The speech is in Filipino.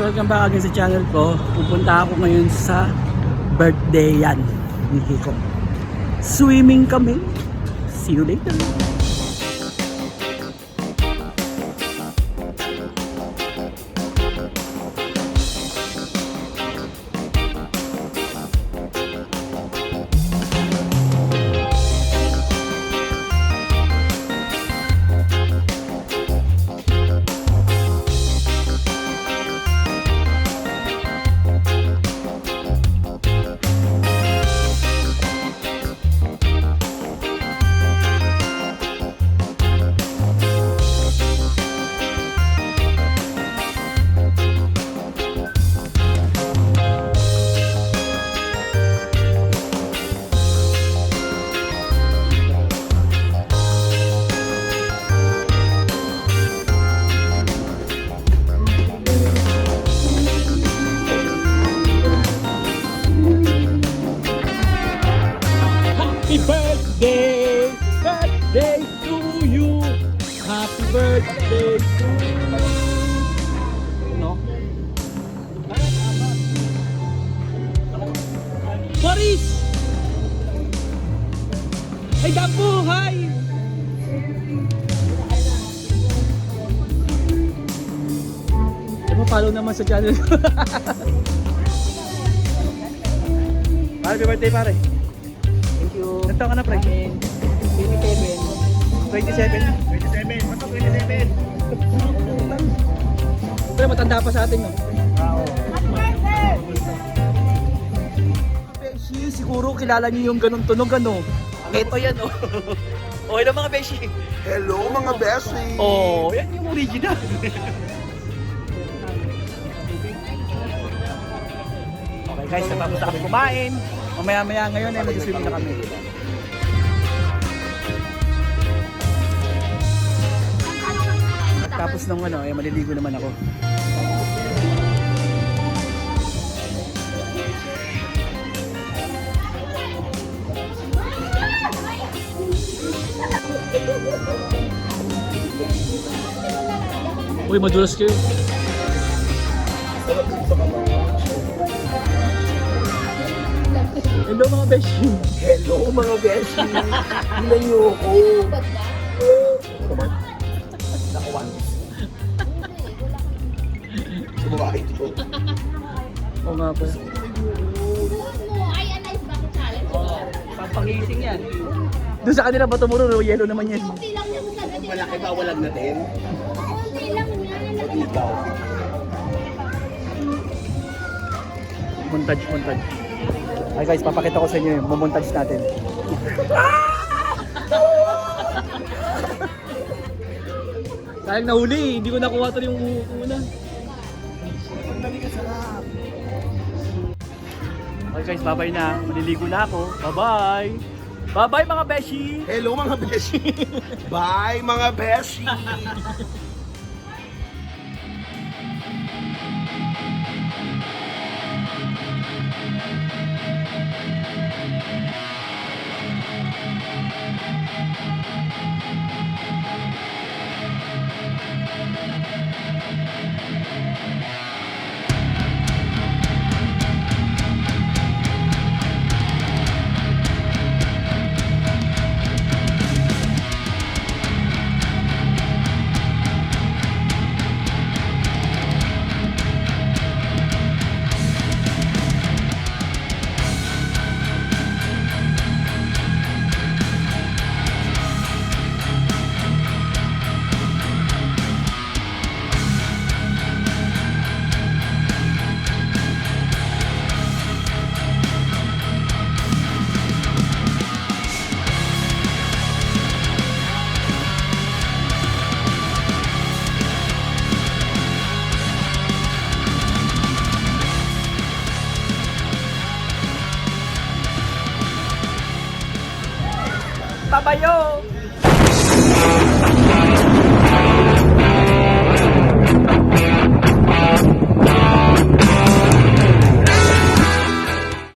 Welcome back again sa channel ko. Pupunta ako ngayon sa birthday yan ni Kiko. Swimming kami. See you later. Happy birthday! Birthday to you! Happy birthday to you! No? Boris! Ay, Dapo! Hi! follow naman sa channel. Happy birthday pare. Taon ka na, pre? 27. 27. 27. Ano 27? Pero matanda pa sa atin, no? Oo. Beshi, siguro kilala niyo yung ganun tunog, ano? Ito yan, oh. oh, ilan mga Beshi? Hello mga beshi! Oh, yan yung original. okay guys, natapos na kami kumain. Mamaya-maya ngayon ay mag-swimming na kami. Tapos nung ano, ay maliligo naman ako. Uy, madulas kayo. Hello mga beshi. Hello mga beshi! Tingnan niyo Oo nga pa. Ay, alive challenge. Pampagising yan. Doon sa kanila ba tumuro? Yellow naman yan. Kunti lang yung sagot. Malaki ba walang natin? Kunti lang yan. Ikaw. Montage, montage. Ay guys, papakita ko sa inyo yung mumontage natin. Sayang nahuli, hindi ko nakuha to yung una. Okay guys, bye-bye na. Maliligo na ako. Bye-bye! Bye-bye mga beshi! Hello mga beshi! Bye mga beshi! 拜拜哟。